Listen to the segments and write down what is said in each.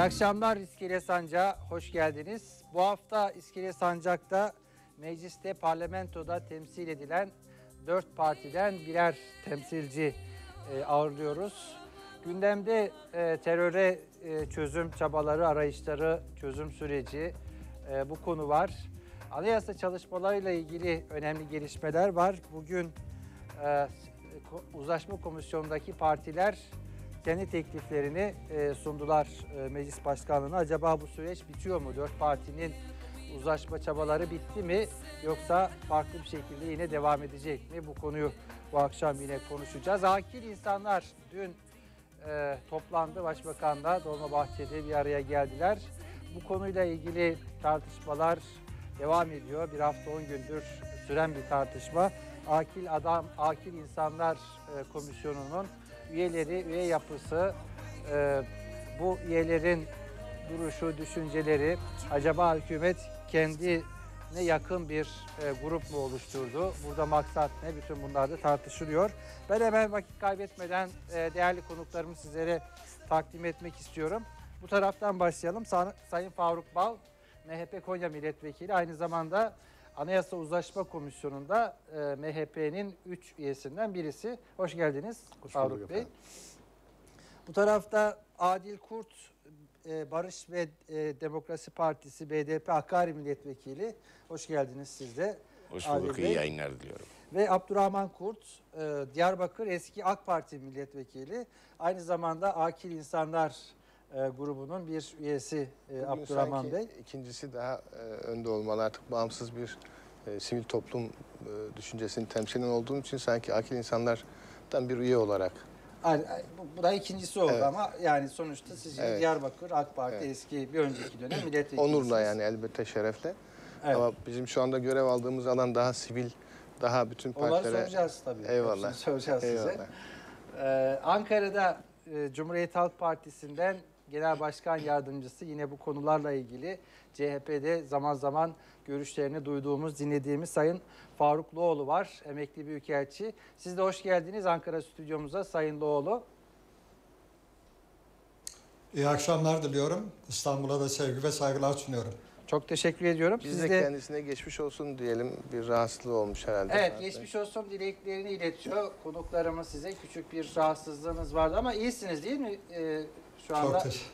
İyi akşamlar İskele Sancağı, hoş geldiniz. Bu hafta İskele Sancak'ta mecliste parlamentoda temsil edilen dört partiden birer temsilci e, ağırlıyoruz. Gündemde e, teröre e, çözüm çabaları, arayışları, çözüm süreci e, bu konu var. Anayasa çalışmalarıyla ilgili önemli gelişmeler var. Bugün e, uzlaşma komisyonundaki partiler kendi tekliflerini e, sundular e, meclis başkanlığına. Acaba bu süreç bitiyor mu? Dört partinin uzlaşma çabaları bitti mi? Yoksa farklı bir şekilde yine devam edecek mi? Bu konuyu bu akşam yine konuşacağız. Akil insanlar dün e, toplandı. Başbakanla Dolmabahçe'de bir araya geldiler. Bu konuyla ilgili tartışmalar devam ediyor. Bir hafta 10 gündür süren bir tartışma. Akil Adam, Akil İnsanlar e, Komisyonu'nun üyeleri, üye yapısı, e, bu üyelerin duruşu, düşünceleri, acaba hükümet kendine yakın bir e, grup mu oluşturdu? Burada maksat ne? Bütün bunlar da tartışılıyor. Ben hemen vakit kaybetmeden e, değerli konuklarımı sizlere takdim etmek istiyorum. Bu taraftan başlayalım. Sa- Sayın Faruk Bal, MHP Konya Milletvekili, aynı zamanda Anayasa Uzlaşma Komisyonu'nda e, MHP'nin 3 üyesinden birisi. Hoş geldiniz Hoş Faruk Bey. efendim. Bu tarafta Adil Kurt, e, Barış ve e, Demokrasi Partisi BDP Hakkari Milletvekili. Hoş geldiniz siz de. Hoş Adil bulduk, Bey. iyi yayınlar diliyorum. Ve Abdurrahman Kurt, e, Diyarbakır eski AK Parti milletvekili. Aynı zamanda Akil İnsanlar e, grubunun bir üyesi e, Bugün Abdurrahman Bey. ikincisi daha e, önde olmalı artık bağımsız bir e, sivil toplum e, düşüncesinin temsilin olduğum için sanki akil insanlardan bir üye olarak Ay- ay, bu, da ikincisi oldu Evet. ama yani sonuçta siz Evet. Diyarbakır AK Parti Evet. eski bir önceki dönem milletvekili. onurla yani elbette şerefle. Evet. Ama bizim şu anda görev aldığımız alan daha sivil, daha bütün Onları partilere... soracağız tabii. Eyvallah. Hepsini soracağız size. Eyvallah. Ee, Ankara'da e, Cumhuriyet Halk Partisi'nden Genel Başkan Yardımcısı yine bu konularla ilgili CHP'de zaman zaman görüşlerini duyduğumuz, dinlediğimiz Sayın Faruk Loğlu var. Emekli Büyükelçi. Siz de hoş geldiniz Ankara stüdyomuza Sayın Loğlu. İyi akşamlar diliyorum. İstanbul'a da sevgi ve saygılar sunuyorum. Çok teşekkür ediyorum. Biz Siz de de kendisine geçmiş olsun diyelim. Bir rahatsızlığı olmuş herhalde. Evet, geçmiş olsun dileklerini iletiyor. Konuklarımız size küçük bir rahatsızlığınız vardı ama iyisiniz değil mi ee, şu anda? Çok teşekkür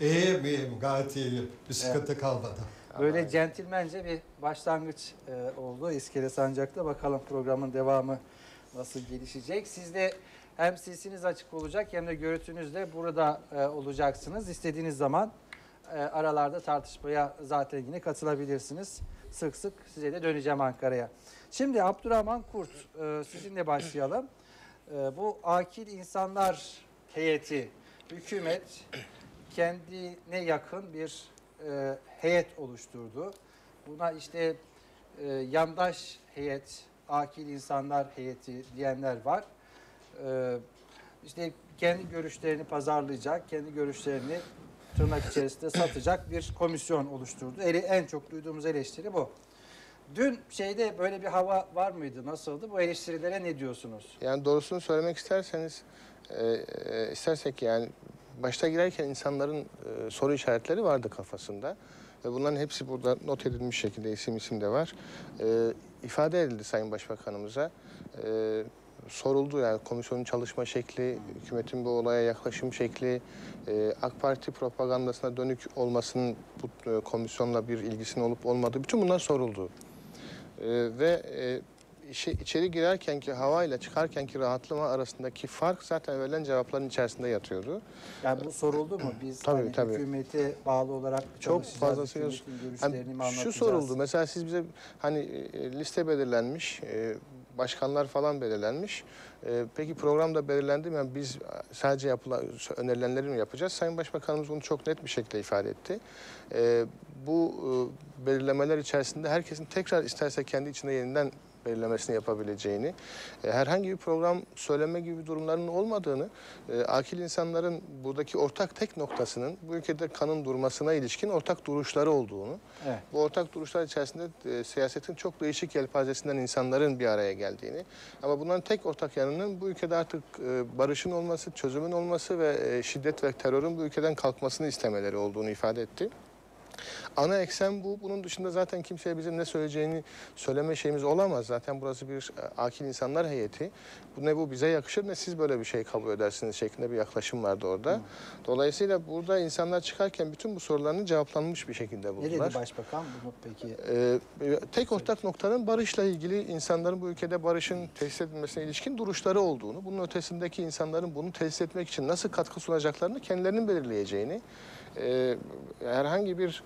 İyiyim, iyiyim. Gayet iyiyim. Bir sıkıntı kalmadı. Böyle centilmence bir başlangıç e, oldu İskele Sancak'ta. Bakalım programın devamı nasıl gelişecek. Siz de hem sesiniz açık olacak hem de görüntünüz de burada e, olacaksınız. İstediğiniz zaman e, aralarda tartışmaya zaten yine katılabilirsiniz. Sık sık size de döneceğim Ankara'ya. Şimdi Abdurrahman Kurt e, sizinle başlayalım. E, bu akil insanlar heyeti, hükümet kendine yakın bir e, heyet oluşturdu. Buna işte e, yandaş heyet, akil insanlar heyeti diyenler var. E, işte kendi görüşlerini pazarlayacak, kendi görüşlerini tırnak içerisinde satacak bir komisyon oluşturdu. Ele, en çok duyduğumuz eleştiri bu. Dün şeyde böyle bir hava var mıydı? Nasıldı? Bu eleştirilere ne diyorsunuz? Yani doğrusunu söylemek isterseniz, e, e, istersek yani başta girerken insanların e, soru işaretleri vardı kafasında. Ve bunların hepsi burada not edilmiş şekilde isim isim de var. E, ifade edildi Sayın Başbakanımıza. E, soruldu yani komisyonun çalışma şekli, hükümetin bu olaya yaklaşım şekli, e, AK Parti propagandasına dönük olmasının bu e, komisyonla bir ilgisinin olup olmadığı bütün bunlar soruldu. E, ve e, işe, içeri girerkenki havayla çıkarkenki rahatlama arasındaki fark zaten verilen cevapların içerisinde yatıyordu. Yani bu soruldu mu? Biz Tabii, hani tabii. hükümete bağlı olarak Çok hükümetin Hani görüşlerini mi şu soruldu mesela siz bize hani e, liste belirlenmiş, e, başkanlar falan belirlenmiş. E, peki program da belirlendi mi? Yani biz sadece yapılan önerilenleri mi yapacağız? Sayın Başbakanımız bunu çok net bir şekilde ifade etti. E, bu e, belirlemeler içerisinde herkesin tekrar isterse kendi içinde yeniden belirlemesini yapabileceğini, e, herhangi bir program söyleme gibi durumların olmadığını, e, akil insanların buradaki ortak tek noktasının bu ülkede kanın durmasına ilişkin ortak duruşları olduğunu, Evet. bu ortak duruşlar içerisinde e, siyasetin çok değişik yelpazesinden insanların bir araya geldiğini ama bunların tek ortak yanının bu ülkede artık barışın olması, çözümün olması ve şiddet ve terörün bu ülkeden kalkmasını istemeleri olduğunu ifade etti. Ana eksen bu. Bunun dışında zaten kimseye bizim ne söyleyeceğini söyleme şeyimiz olamaz. Zaten burası bir e, akil insanlar heyeti. Bu ne bu bize yakışır ne siz böyle bir şey kabul edersiniz şeklinde bir yaklaşım vardı orada. Dolayısıyla burada insanlar çıkarken bütün bu sorularının cevaplanmış bir şekilde Ne buldular. dedi başbakan bunu peki? Ee, tek ortak noktanın barışla ilgili insanların bu ülkede barışın tesis edilmesine ilişkin duruşları olduğunu, bunun ötesindeki insanların bunu tesis etmek için nasıl katkı sunacaklarını kendilerinin belirleyeceğini, e, herhangi bir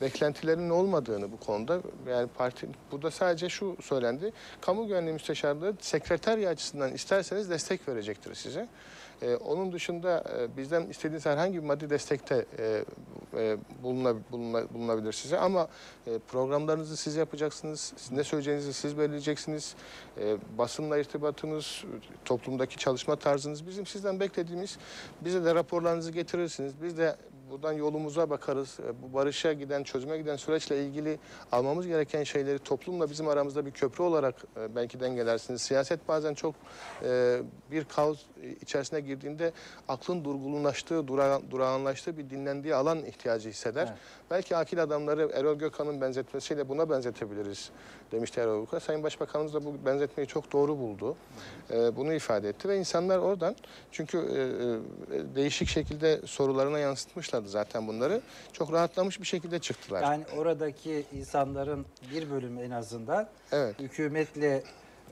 beklentilerinin olmadığını bu konuda yani parti burada sadece şu söylendi. Kamu güvenliği müsteşarlığı sekreterya açısından isterseniz destek verecektir size. Ee, onun dışında e, bizden istediğiniz herhangi bir maddi destekte e, e, buluna, buluna- bulunabilir size. Ama e, programlarınızı siz yapacaksınız. Ne söyleyeceğinizi siz belirleyeceksiniz. E, basınla irtibatınız, toplumdaki çalışma tarzınız bizim sizden beklediğimiz. Bize de raporlarınızı getirirsiniz. Biz de buradan yolumuza bakarız. E, Bu barışa giden, çözüme giden süreçle ilgili almamız gereken şeyleri toplumla bizim aramızda bir köprü olarak e, belki dengelersiniz. Siyaset bazen çok e, bir kaos içerisine girdiğinde aklın durgunlaştığı, dura, durağanlaştığı bir dinlendiği alan ihtiyacı hisseder. Evet. Belki akil adamları Erol Gökhan'ın benzetmesiyle buna benzetebiliriz demişti Erol Gökhan. Sayın Başbakanımız da bu benzetmeyi çok doğru buldu. E, bunu ifade etti ve insanlar oradan çünkü e, e, değişik şekilde sorularına yansıtmışlardı zaten bunları. Çok rahatlamış bir şekilde çıktılar. Yani oradaki insanların bir bölümü en azından evet. hükümetle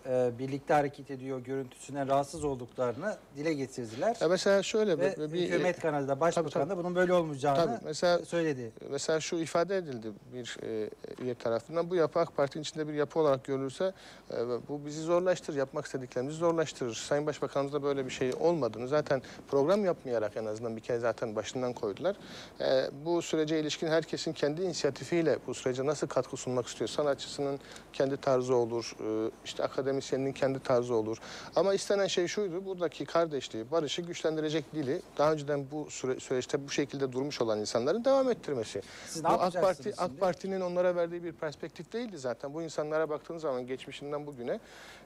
e, birlikte hareket ediyor görüntüsünden rahatsız olduklarını dile getirdiler. Ya mesela şöyle Ve bir, bir- hükümet kanalında başbakan tabii. da bunun böyle olmayacağını Tabii, mesela- söyledi. Mesela şu ifade edildi bir e, üye tarafından. Bu yapı AK Parti'nin içinde bir yapı olarak görülürse e, bu bizi zorlaştırır. Yapmak istediklerimizi zorlaştırır. Sayın Başbakanımız da böyle bir şey olmadığını zaten program yapmayarak en azından bir kere zaten başından koydular. E, bu sürece ilişkin herkesin kendi inisiyatifiyle bu sürece nasıl katkı sunmak istiyor? Sanatçısının kendi tarzı olur. e, işte akademisyeninin kendi tarzı olur. Ama istenen şey şuydu. Buradaki kardeşliği, barışı güçlendirecek dili daha önceden bu süre, süreçte bu şekilde durmuş olan insanların devam ettirmesi. Siz Bu AK Parti şimdi? AK Parti'nin onlara verdiği bir perspektif değildi zaten. Bu insanlara baktığınız zaman geçmişinden bugüne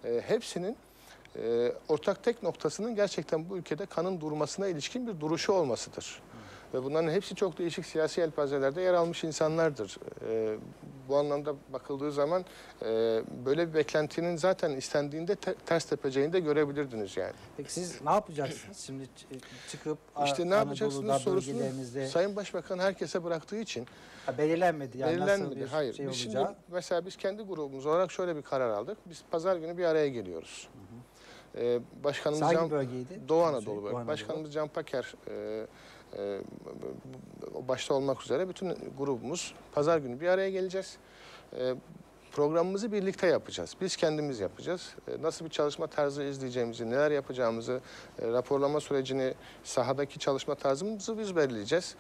e, hepsinin e, ortak tek noktasının gerçekten bu ülkede kanın durmasına ilişkin bir duruşu olmasıdır. Ve bunların hepsi çok değişik siyasi elpazelerde yer almış insanlardır. E, bu anlamda bakıldığı zaman e, böyle bir beklentinin zaten istendiğinde te- ters tepeceğini de görebilirdiniz yani. Peki siz ne yapacaksınız şimdi ç- çıkıp İşte ne yapacaksınız sorusunu bölgelerinizde Sayın Başbakan herkese bıraktığı için Ha, belirlenmedi yani nasıl Belirlenmedi. bir Hayır. şey Biz şimdi olacağı. mesela biz kendi grubumuz olarak şöyle bir karar aldık. Biz pazar günü bir araya geliyoruz. Ee, başkanımız Hangi Can, bölgeydi? Doğu Anadolu bölgesi. Başkanımız Can Paker e, e, başta olmak üzere bütün grubumuz pazar günü bir araya geleceğiz. E, programımızı birlikte yapacağız. Biz kendimiz yapacağız. E, nasıl bir çalışma tarzı izleyeceğimizi, neler yapacağımızı, e, raporlama sürecini, sahadaki çalışma tarzımızı biz belirleyeceğiz.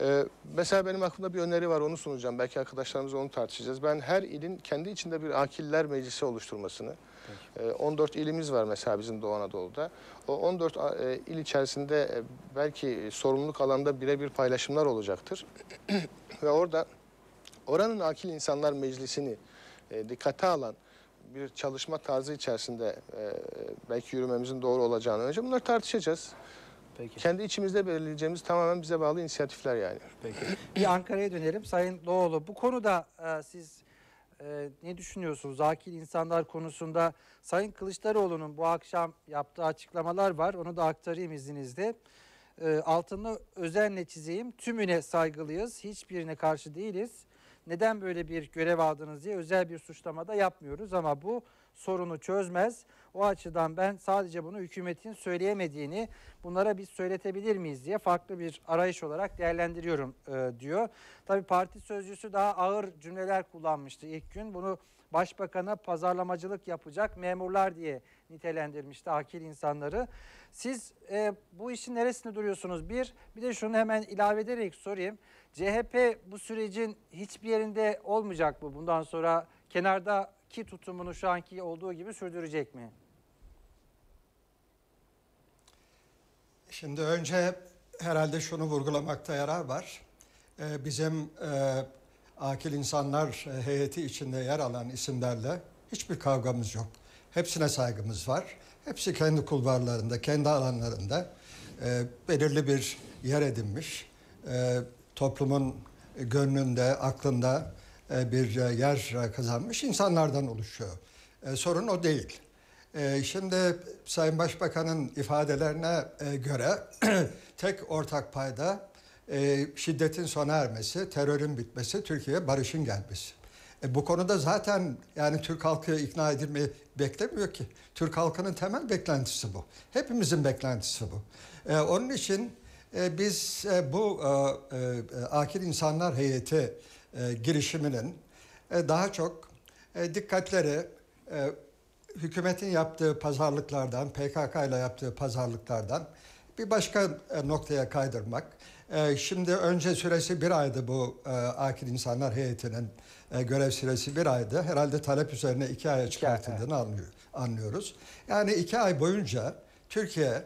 E, mesela benim aklımda bir öneri var, onu sunacağım. Belki arkadaşlarımızla onu tartışacağız. Ben her ilin kendi içinde bir akiller meclisi oluşturmasını, e, 14 ilimiz var mesela bizim Doğu Anadolu'da. O 14 a- e, il içerisinde belki sorumluluk alanda birebir paylaşımlar olacaktır. Ve orada oranın akil insanlar meclisini e, dikkate alan bir çalışma tarzı içerisinde e, belki yürümemizin doğru olacağını önce bunları tartışacağız. Peki. Kendi içimizde belirleyeceğimiz tamamen bize bağlı inisiyatifler yani. Peki. Bir Ankara'ya dönelim. Sayın Doğulu bu konuda e, siz e, ne düşünüyorsunuz? Akil insanlar konusunda Sayın Kılıçdaroğlu'nun bu akşam yaptığı açıklamalar var. Onu da aktarayım izninizle. E, altını özenle çizeyim. Tümüne saygılıyız. Hiçbirine karşı değiliz. Neden böyle bir görev aldınız diye özel bir suçlama da yapmıyoruz ama bu sorunu çözmez. O açıdan ben sadece bunu hükümetin söyleyemediğini bunlara biz söyletebilir miyiz diye farklı bir arayış olarak değerlendiriyorum e, diyor. Tabii parti sözcüsü daha ağır cümleler kullanmıştı ilk gün. Bunu başbakana pazarlamacılık yapacak memurlar diye nitelendirmişti akil insanları. Siz e, bu işin neresinde duruyorsunuz? Bir, bir de şunu hemen ilave ederek sorayım. CHP bu sürecin hiçbir yerinde olmayacak mı? Bundan sonra kenarda iki tutumunu şu anki olduğu gibi sürdürecek mi? Şimdi önce herhalde şunu vurgulamakta yarar var. Ee, bizim e, akil insanlar e, heyeti içinde yer alan isimlerle hiçbir kavgamız yok. Hepsine saygımız var. Hepsi kendi kulvarlarında, kendi alanlarında e, belirli bir yer edinmiş. E, toplumun gönlünde, aklında e, bir e, yer kazanmış insanlardan oluşuyor. E, sorun o değil. Ee, Şimdi Sayın Başbakan'ın ifadelerine e, göre tek ortak payda e, şiddetin sona ermesi, terörün bitmesi, Türkiye'ye barışın gelmesi. E, bu konuda zaten yani Türk halkı ikna edilmeyi beklemiyor ki. Türk halkının temel beklentisi bu. Hepimizin beklentisi bu. E, onun için e, biz e, bu e, e, Akil İnsanlar Heyeti e, girişiminin e, daha çok e, dikkatleri e, hükümetin yaptığı pazarlıklardan, PKK ile yaptığı pazarlıklardan bir başka e, noktaya kaydırmak. E, Şimdi önce süresi bir aydı bu e, Akil İnsanlar Heyeti'nin e, görev süresi bir aydı. Herhalde talep üzerine iki aya çıkartıldığını anlıyor, anlıyoruz. Yani iki ay boyunca Türkiye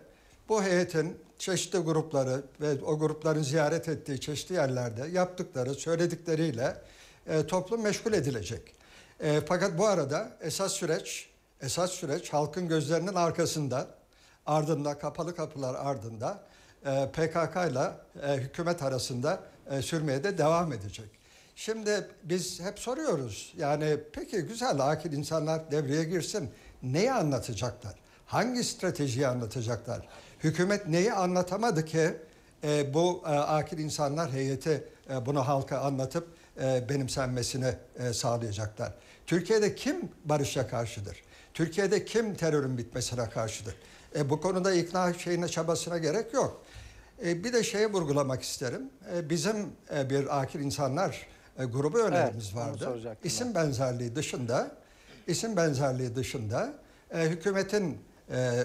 bu heyetin çeşitli grupları ve o grupların ziyaret ettiği çeşitli yerlerde yaptıkları, söyledikleriyle e, toplum meşgul edilecek. E, fakat bu arada esas süreç, esas süreç halkın gözlerinin arkasında, ardında kapalı kapılar ardında e, PKK ile e, hükümet arasında e, sürmeye de devam edecek. Şimdi biz hep soruyoruz yani peki güzel akil insanlar devreye girsin neyi anlatacaklar? Hangi stratejiyi anlatacaklar? Hükümet neyi anlatamadı ki e, bu e, akil insanlar heyeti e, bunu halka anlatıp e, benimsenmesini e, sağlayacaklar. Türkiye'de kim barışa karşıdır? Türkiye'de kim terörün bitmesine karşıdır? E, bu konuda ikna şeyine çabasına gerek yok. E, bir de şeye vurgulamak isterim. E, bizim e, bir akil insanlar e, grubu önerimiz onu vardı. İsim benzerliği dışında, isim benzerliği dışında e, hükümetin e,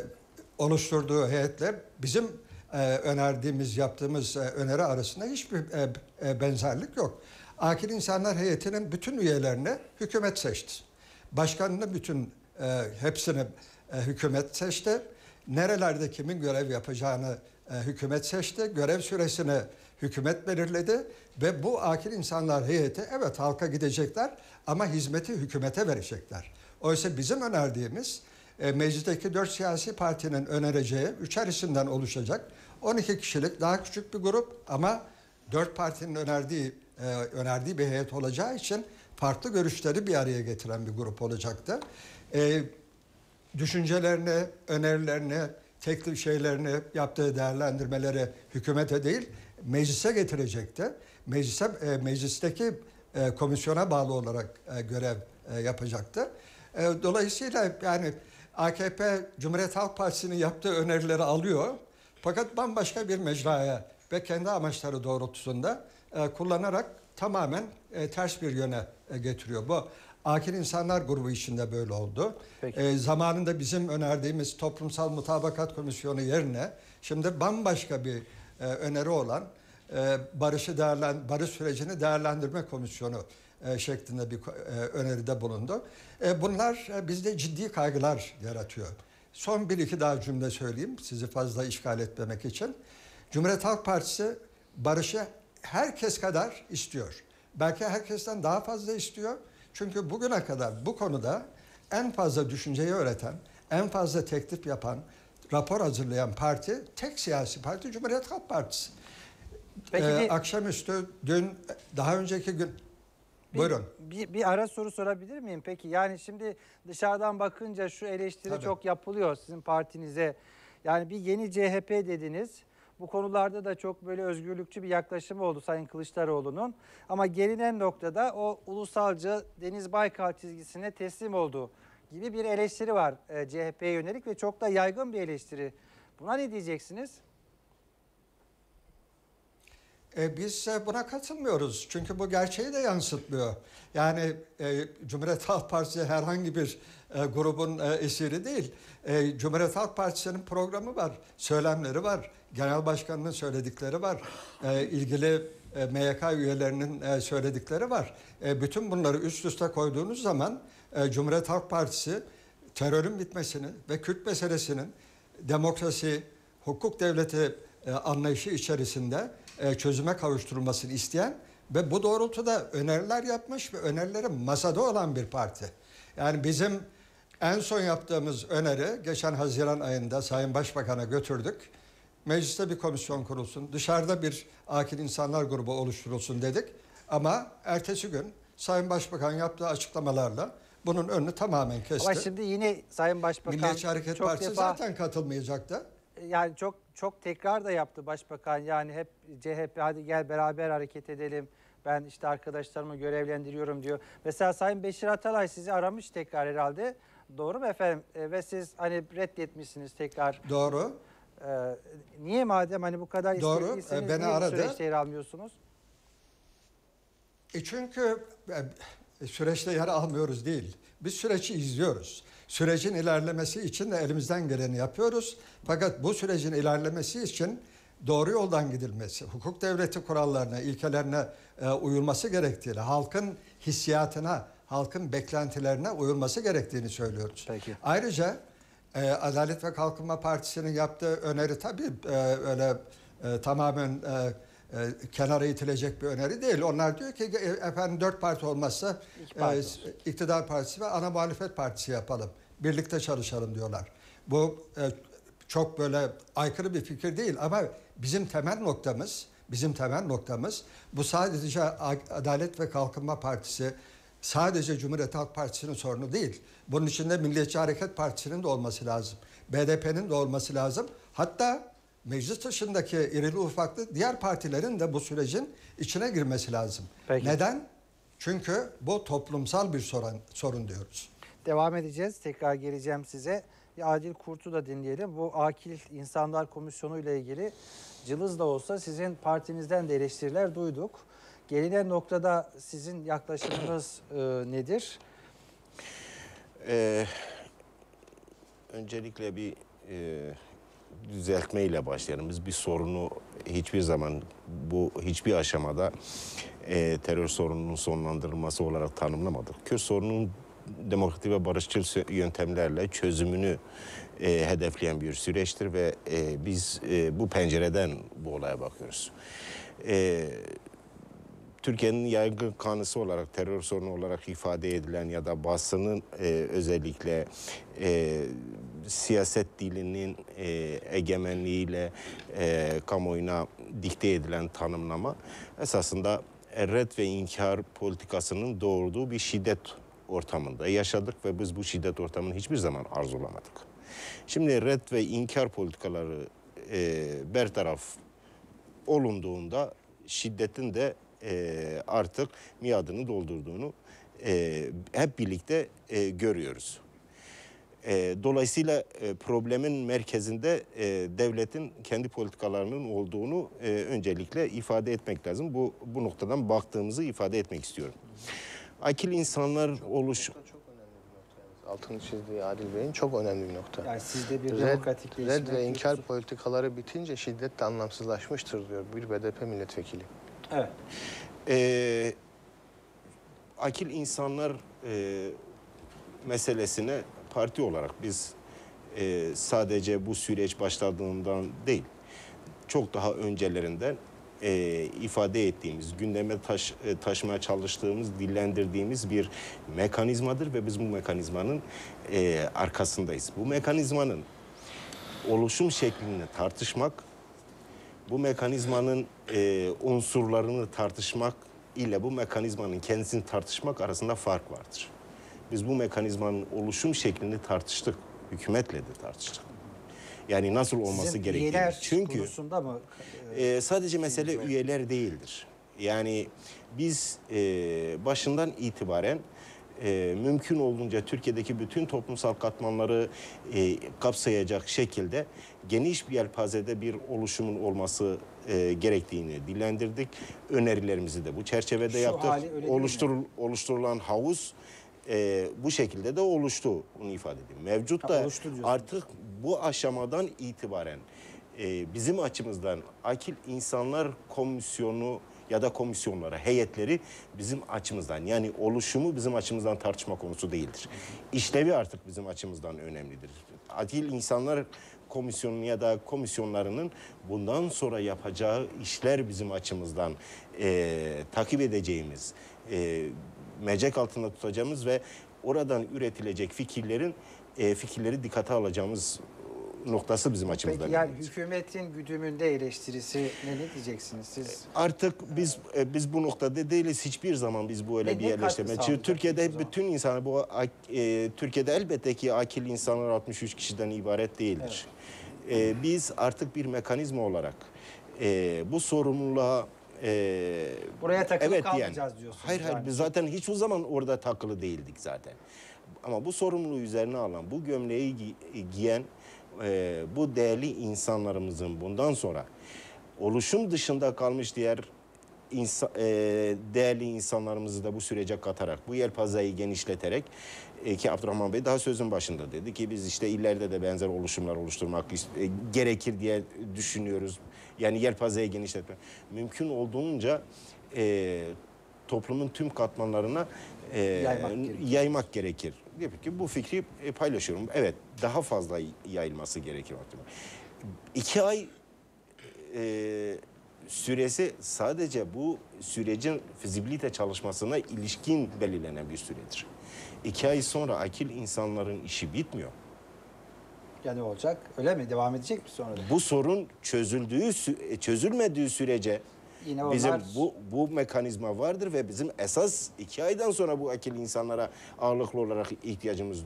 oluşturduğu heyetle bizim e, önerdiğimiz, yaptığımız e, öneri arasında hiçbir e, e, benzerlik yok. Akil İnsanlar Heyeti'nin bütün üyelerini hükümet seçti. Başkanını bütün e, hepsini e, hükümet seçti. Nerelerde kimin görev yapacağını e, hükümet seçti. Görev süresini hükümet belirledi ve bu akil insanlar heyeti evet halka gidecekler ama hizmeti hükümete verecekler. Oysa bizim önerdiğimiz e, meclisteki dört siyasi partinin önereceği üçer isimden oluşacak 12 kişilik daha küçük bir grup ama dört partinin önerdiği e, önerdiği bir heyet olacağı için farklı görüşleri bir araya getiren bir grup olacaktı. E, düşüncelerini, önerilerini, teklif şeylerini, yaptığı değerlendirmeleri hükümete değil, meclise getirecekti. Meclise, e, meclisteki e, komisyona bağlı olarak e, görev e, yapacaktı. E, dolayısıyla yani AKP Cumhuriyet Halk Partisi'nin yaptığı önerileri alıyor. Fakat bambaşka bir mecraya ve kendi amaçları doğrultusunda e, kullanarak tamamen e, ters bir yöne e, getiriyor. Bu Akil İnsanlar grubu içinde böyle oldu. Peki. E, zamanında bizim önerdiğimiz toplumsal mutabakat komisyonu yerine şimdi bambaşka bir e, öneri olan e, barışı değerlen barış sürecini değerlendirme komisyonu e, şeklinde bir e, öneride bulundu. E, bunlar e, bizde ciddi kaygılar yaratıyor. Son bir iki daha cümle söyleyeyim sizi fazla işgal etmemek için. Cumhuriyet Halk Partisi barışı herkes kadar istiyor. Belki herkesten daha fazla istiyor. Çünkü bugüne kadar bu konuda en fazla düşünceyi öğreten, en fazla teklif yapan, rapor hazırlayan parti tek siyasi parti Cumhuriyet Halk Partisi. Peki Ee, bir- akşamüstü dün daha önceki gün Bir- buyurun. Bir, bir ara soru sorabilir miyim? Peki yani şimdi dışarıdan bakınca şu eleştiri Tabii. çok yapılıyor sizin partinize. Yani bir yeni CHP dediniz. Bu konularda da çok böyle özgürlükçü bir yaklaşım oldu Sayın Kılıçdaroğlu'nun. Ama gelinen noktada o ulusalcı Deniz Baykal çizgisine teslim olduğu gibi bir eleştiri var e, CHP'ye yönelik ve çok da yaygın bir eleştiri. Buna ne diyeceksiniz? E, biz e, buna katılmıyoruz. Çünkü bu gerçeği de yansıtmıyor. Yani e, Cumhuriyet Halk Partisi herhangi bir e, grubun e, esiri değil. E, Cumhuriyet Halk Partisi'nin programı var, söylemleri var, genel başkanının söyledikleri var, e, ilgili e, MYK üyelerinin e, söyledikleri var. E, bütün bunları üst üste koyduğunuz zaman e, Cumhuriyet Halk Partisi terörün bitmesini ve Kürt meselesinin demokrasi, hukuk devleti e, anlayışı içerisinde e, çözüme kavuşturulmasını isteyen ve bu doğrultuda öneriler yapmış ve önerileri masada olan bir parti. Yani bizim en son yaptığımız öneri geçen Haziran ayında Sayın Başbakan'a götürdük. Mecliste bir komisyon kurulsun, dışarıda bir akil insanlar grubu oluşturulsun dedik. Ama ertesi gün Sayın Başbakan yaptığı açıklamalarla bunun önünü tamamen kesti. Ama şimdi yine Sayın Başbakan Milliyetçi Hareket çok Partisi defa zaten katılmayacaktı. yani çok çok tekrar da yaptı Başbakan. Yani hep CHP hadi gel beraber hareket edelim. Ben işte arkadaşlarımı görevlendiriyorum diyor. Mesela Sayın Beşir Atalay sizi aramış tekrar herhalde. Doğru mu efendim? E, ve siz hani reddetmişsiniz tekrar. Doğru. E, niye madem hani bu kadar Doğru, e, beni niye aradı. süreçte yer almıyorsunuz? E çünkü e, süreçte yer almıyoruz değil. Biz süreci izliyoruz. Sürecin ilerlemesi için de elimizden geleni yapıyoruz. Fakat bu sürecin ilerlemesi için doğru yoldan gidilmesi, hukuk devleti kurallarına, ilkelerine e, uyulması gerektiğini, halkın hissiyatına, halkın beklentilerine uyulması gerektiğini söylüyoruz. Peki. Ayrıca e, Adalet ve Kalkınma Partisi'nin yaptığı öneri tabii e, öyle e, tamamen e, e, kenara itilecek bir öneri değil. Onlar diyor ki e, efendim dört parti olmazsa İki parti e, iktidar partisi ve ana muhalefet partisi yapalım. Birlikte çalışalım diyorlar. Bu e, çok böyle aykırı bir fikir değil ama bizim temel noktamız, bizim temel noktamız bu sadece Adalet ve Kalkınma Partisi, sadece Cumhuriyet Halk Partisi'nin sorunu değil. Bunun içinde Milliyetçi Hareket Partisi'nin de olması lazım. BDP'nin de olması lazım. Hatta meclis dışındaki irili ufaklı diğer partilerin de bu sürecin içine girmesi lazım. Peki. Neden? Çünkü bu toplumsal bir sorun, sorun diyoruz. Devam edeceğiz. Tekrar geleceğim size. Adil Kurt'u da dinleyelim. Bu Akil İnsanlar Komisyonu ile ilgili cılız da olsa sizin partinizden de eleştiriler duyduk. Gelinen noktada sizin yaklaşımınız e, nedir? Ee, öncelikle bir e, düzeltmeyle başlayalım. Biz bir sorunu hiçbir zaman bu hiçbir aşamada e, terör sorununun sonlandırılması olarak tanımlamadık. Kürt sorunun demokratik ve barışçıl yöntemlerle çözümünü e, hedefleyen bir süreçtir ve e, biz e, bu pencereden bu olaya bakıyoruz. E, Türkiye'nin yaygın kanısı olarak terör sorunu olarak ifade edilen ya da basının e, özellikle e, siyaset dilinin e, egemenliğiyle e, kamuoyuna dikte edilen tanımlama esasında red ve inkar politikasının doğurduğu bir şiddet ortamında yaşadık ve biz bu şiddet ortamını hiçbir zaman arzulamadık. Şimdi red ve inkar politikaları e, bertaraf olunduğunda şiddetin de e, artık miadını doldurduğunu e, hep birlikte e, görüyoruz. E, dolayısıyla e, problemin merkezinde e, devletin kendi politikalarının olduğunu e, öncelikle ifade etmek lazım. Bu bu noktadan baktığımızı ifade etmek istiyorum. Akil insanlar oluş Çok önemli bir nokta. yalnız. Altını çizdiği Adil Bey'in çok önemli bir nokta. Yani sizde bir Red, demokratikleşme... red ve inkar politikaları bitince şiddet de anlamsızlaşmıştır diyor bir BDP milletvekili. Evet. Ee, akil insanlar e, meselesine parti olarak biz e, sadece bu süreç başladığından değil, çok daha öncelerinden e, ifade ettiğimiz, gündeme taş, e, taşımaya çalıştığımız, dillendirdiğimiz bir mekanizmadır ve biz bu mekanizmanın e, arkasındayız. Bu mekanizmanın oluşum şeklini tartışmak bu mekanizmanın e, unsurlarını tartışmak ile bu mekanizmanın kendisini tartışmak arasında fark vardır. Biz bu mekanizmanın oluşum şeklini tartıştık. Hükümetle de tartıştık. Yani nasıl olması Sizin gerektiğini. üyeler Çünkü konusunda mı? e, sadece mesele üyeler değildir. Yani biz e, başından itibaren e, mümkün olduğunca Türkiye'deki bütün toplumsal katmanları e, kapsayacak şekilde geniş bir yelpazede bir oluşumun olması e, gerektiğini dillendirdik. Önerilerimizi de bu çerçevede Şu yaptık. mi? Oluşturul, oluşturulan havuz e, bu şekilde de oluştu. Bunu ifade edeyim. Mevcut da artık bu aşamadan itibaren e, bizim açımızdan Akil İnsanlar Komisyonu ya da komisyonları, heyetleri bizim açımızdan yani oluşumu bizim açımızdan tartışma konusu değildir. İşlevi artık bizim açımızdan önemlidir. Adil insanlar komisyonu ya da komisyonlarının bundan sonra yapacağı işler bizim açımızdan e, takip edeceğimiz, e, mercek altında tutacağımız ve oradan üretilecek fikirlerin e, fikirleri dikkate alacağımız noktası bizim açımızdan. Peki yani hükümetin güdümünde eleştirisi ne, ne diyeceksiniz siz? Artık biz e, biz bu noktada değiliz. Hiçbir zaman biz bu öyle Ne- bir yerleştirme. Çünkü Türkiye'de bütün insanlar bu e, Türkiye'de elbette ki akil insanlar 63 kişiden ibaret değildir. E, biz artık bir mekanizma olarak e, bu sorumluluğa e, Buraya takılıp evet kalmayacağız diyorsunuz Hayır hayır yani. biz zaten hiçbir zaman orada takılı değildik zaten. Ama bu sorumluluğu üzerine alan, bu gömleği gi- giyen e, bu değerli insanlarımızın bundan sonra oluşum dışında kalmış diğer insa, e, değerli insanlarımızı da bu sürece katarak, bu yelpazeyi genişleterek e, ki Abdurrahman Bey daha sözün başında dedi ki biz işte ileride de benzer oluşumlar oluşturmak e, gerekir diye düşünüyoruz. Yani yelpazeyi genişletmek. Mümkün olduğunca e, toplumun tüm katmanlarına e, Yaymak gerekir. yaymak gerekir. Diyor ki bu fikri e, paylaşıyorum. Evet daha fazla yayılması gerekir. İki ay e, süresi sadece bu sürecin fizibilite çalışmasına ilişkin belirlenen bir süredir. İki ay sonra akil insanların işi bitmiyor. Yani olacak öyle mi? Devam edecek mi sonra? Bu sorun çözüldüğü, çözülmediği sürece Yine bizim onlar bu, bu mekanizma vardır ve bizim esas iki aydan sonra bu akil insanlara ağırlıklı olarak ihtiyacımız e,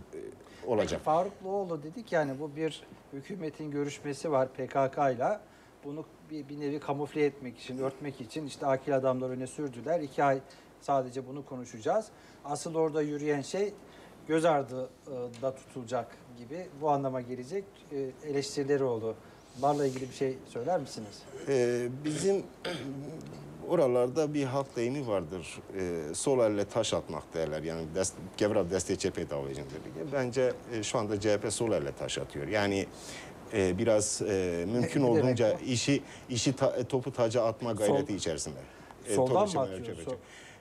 olacak. Peki Faruk Loğlu dedik yani bu bir hükümetin görüşmesi var PKK ile. Bunu bir, bir nevi kamufle etmek için, örtmek için işte akil adamlar öne sürdüler. İki ay sadece bunu konuşacağız. Asıl orada yürüyen şey göz ardı e, da tutulacak gibi bu anlama gelecek e, eleştirileri oldu. Bunlarla ilgili bir şey söyler misiniz? Ee, bizim oralarda bir halk deyimi vardır. Ee, sol elle taş atmak derler. Yani dest, gevra desteği cephe davacın dedi. Bence e, şu anda CHP sol elle taş atıyor. Yani e, biraz e, mümkün Ne olduğunca işi işi ta- e, topu taca atma gayreti Sol- içerisinde. E, Soldan mı atıyor? Sol-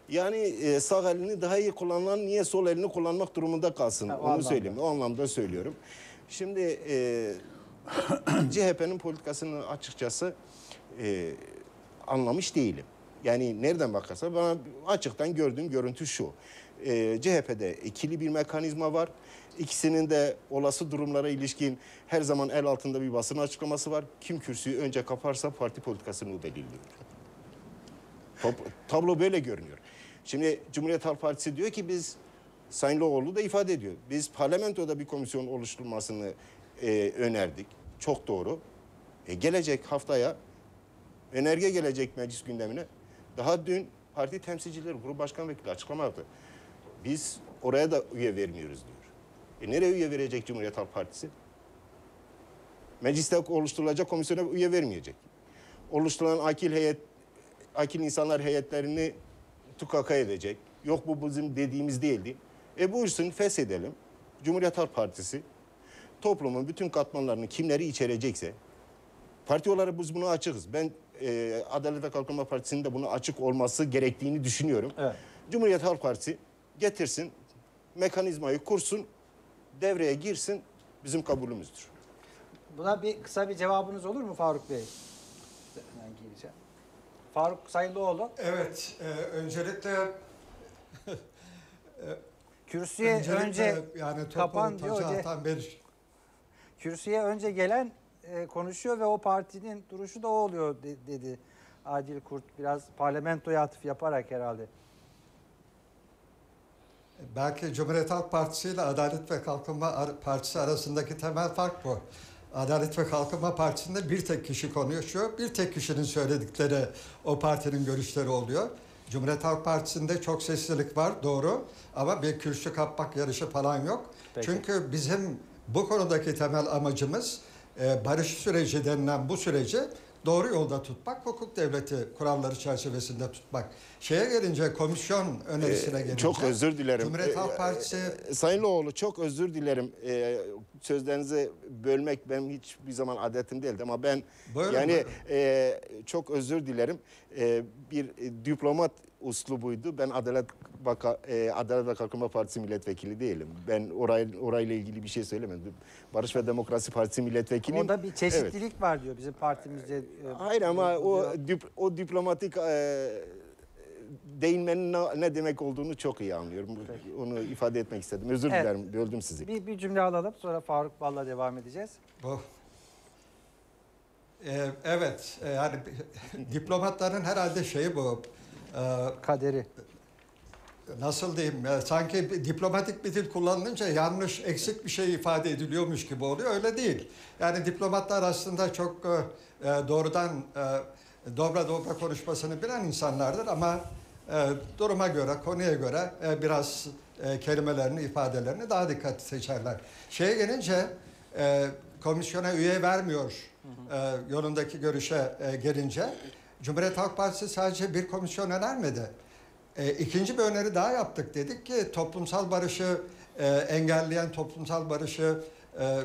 Yani e, sağ elini daha iyi kullanan niye sol elini kullanmak durumunda kalsın? Ha, Onu anlamda. söyleyeyim. O anlamda söylüyorum. Şimdi e, CHP'nin politikasını açıkçası e, anlamış değilim. Yani nereden bakarsa bana açıktan gördüğüm görüntü şu. E, CHP'de ikili bir mekanizma var. İkisinin de olası durumlara ilişkin her zaman el altında bir basın açıklaması var. Kim kürsüyü önce kaparsa parti politikasını o belirliyor. Tab- Tablo böyle görünüyor. Şimdi Cumhuriyet Halk Partisi diyor ki biz Sayın Loğlu da ifade ediyor. Biz parlamentoda bir komisyon oluşturulmasını e, önerdik. Çok doğru. E, gelecek haftaya önerge gelecek meclis gündemine. Daha dün parti temsilcileri, grup başkan vekili açıklama yaptı. Biz oraya da üye vermiyoruz diyor. E nereye üye verecek Cumhuriyet Halk Partisi? Mecliste oluşturulacak komisyona üye vermeyecek. Oluşturulan akil heyet, akil insanlar heyetlerini tukaka edecek. Yok bu bizim dediğimiz değildi. E buyursun feshedelim. Cumhuriyet Halk Partisi toplumun bütün katmanlarını kimleri içerecekse parti olarak biz buna açığız. Ben e, Adalet ve Kalkınma Partisi'nin de buna açık olması gerektiğini düşünüyorum. Evet. Cumhuriyet Halk Partisi getirsin, mekanizmayı kursun, devreye girsin bizim kabulümüzdür. Buna bir kısa bir cevabınız olur mu Faruk Bey? Ben geleceğim. Faruk Sayınlıoğlu, Evet, e, öncelikle kürsüye öncelikle önce yani kapan diyor. bir Kürsüye önce gelen e, konuşuyor ve o partinin duruşu da o oluyor de- dedi Adil Kurt. Biraz parlamentoya atıf yaparak herhalde. Belki Cumhuriyet Halk Partisi ile Adalet ve Kalkınma Ar- Partisi arasındaki temel fark bu. Adalet ve Kalkınma Partisi'nde bir tek kişi konuşuyor. Bir tek kişinin söyledikleri o partinin görüşleri oluyor. Cumhuriyet Halk Partisi'nde çok seslilik var doğru ama bir kürsü kapmak yarışı falan yok. Peki. Çünkü bizim bu konudaki temel amacımız e, barış süreci denilen bu süreci doğru yolda tutmak, hukuk devleti kuralları çerçevesinde tutmak. Şeye gelince komisyon önerisine gelince. Ee, Çok özür dilerim. Cumhuriyet Halk Partisi e, Sayın Oğlu çok özür dilerim. Ee, sözlerinizi bölmek benim hiçbir zaman adetim değildi ama ben Buyurun, yani buyurun. e, çok özür dilerim. E, bir e, diplomat uslubuydu. Ben Adalet Baka, e, Adalet ve Kalkınma Partisi milletvekili değilim. Ben oray, orayla ilgili bir şey söylemedim. Barış ve Demokrasi Partisi milletvekiliyim. Orada bir çeşitlilik var diyor bizim partimizde. e, Hayır ama o diyor. dip, o diplomatik e, değinmenin ne, ne demek olduğunu çok iyi anlıyorum. Onu ifade etmek istedim. Özür Evet. dilerim, böldüm sizi. bir, bir cümle alalım sonra Faruk Bal'la devam edeceğiz. Bu. Ee, evet, e, yani diplomatların herhalde şeyi bu. Ee, Kaderi. nasıl diyeyim? e, sanki diplomatik bir dil kullanılınca yanlış, eksik bir şey ifade ediliyormuş gibi oluyor. Öyle değil. Yani diplomatlar aslında çok e, e, doğrudan e, dobra dobra konuşmasını bilen insanlardır ama duruma göre, konuya göre biraz kelimelerini, ifadelerini daha dikkatli seçerler. Şeye gelince komisyona üye vermiyor yolundaki görüşe gelince Cumhuriyet Halk Partisi sadece bir komisyon önermedi. E, ikinci bir öneri daha yaptık. Dedik ki toplumsal barışı e, engelleyen, toplumsal barışı e,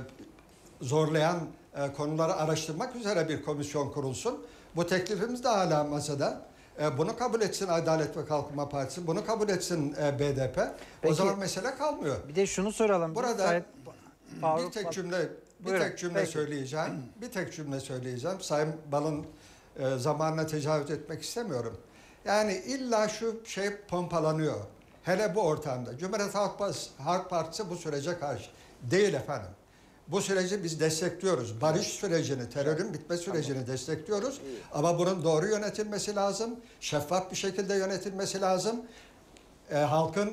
zorlayan e, konuları araştırmak üzere bir komisyon kurulsun. Bu teklifimiz de hala masada. E, bunu kabul etsin Adalet ve Kalkınma Partisi, bunu kabul etsin e, BDP. o Peki. zaman mesele kalmıyor. Bir de şunu soralım. Burada Sayın bir tek cümle bir Buyurun, tek cümle peki. söyleyeceğim. Bir tek cümle söyleyeceğim. Sayın Bal'ın e, zamanına tecavüz etmek istemiyorum. Yani illa şu şey pompalanıyor. Hele bu ortamda. Cumhuriyet Halk Partisi, Halk Partisi bu sürece karşı. Değil efendim. Bu süreci biz destekliyoruz. Barış sürecini, terörün bitme sürecini destekliyoruz. Ama bunun doğru yönetilmesi lazım. Şeffaf bir şekilde yönetilmesi lazım e, halkın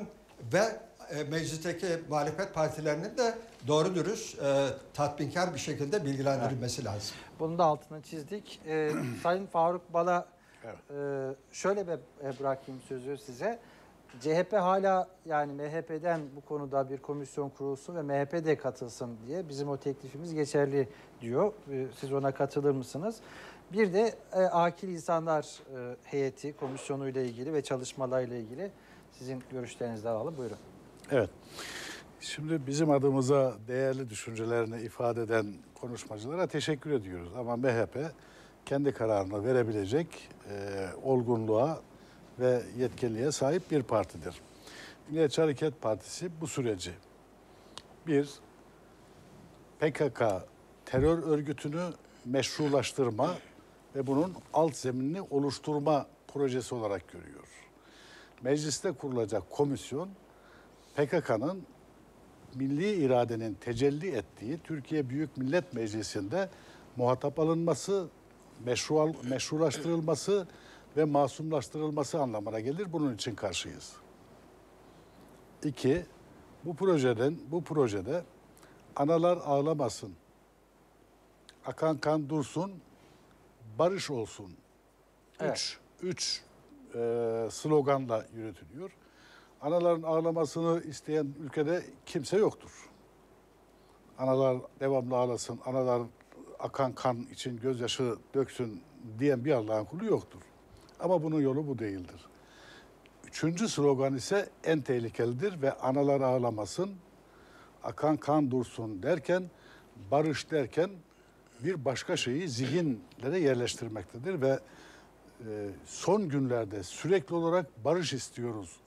ve e, meclisteki muhalefet partilerinin de doğru dürüst e, tatminkar bir şekilde bilgilendirilmesi lazım. Bunun da altını çizdik. Ee, Sayın Faruk Bal'a e, şöyle bir e, bırakayım sözü size. CHP hala yani MHP'den bu konuda bir komisyon kurulsun ve MHP de katılsın diye bizim o teklifimiz geçerli diyor. Ee, Siz ona katılır mısınız? Bir de e, Akil İnsanlar e, Heyeti komisyonuyla ilgili ve çalışmalarıyla ilgili sizin görüşlerinizi alalım. Buyurun. Evet. Şimdi bizim adımıza değerli düşüncelerini ifade eden konuşmacılara teşekkür ediyoruz. Ama MHP kendi kararını verebilecek e, olgunluğa ve yetkinliğe sahip bir partidir. Milliyetçi Hareket Partisi bu süreci bir PKK terör örgütünü meşrulaştırma ve bunun alt zeminini oluşturma projesi olarak görüyor. Mecliste kurulacak komisyon PKK'nın milli iradenin tecelli ettiği Türkiye Büyük Millet Meclisi'nde muhatap alınması, meşru, meşrulaştırılması ve masumlaştırılması anlamına gelir. Bunun için karşıyız. İki, bu projeden bu projede analar ağlamasın, akan kan dursun, barış olsun. Evet. Üç, üç e, sloganla yürütülüyor. Anaların ağlamasını isteyen ülkede kimse yoktur. Analar devamlı ağlasın, analar akan kan için gözyaşı döksün diyen bir Allah'ın kulu yoktur. Ama bunun yolu bu değildir. Üçüncü slogan ise en tehlikelidir ve analar ağlamasın, akan kan dursun derken, barış derken bir başka şeyi zihinlere yerleştirmektedir ve e, son günlerde sürekli olarak barış istiyoruz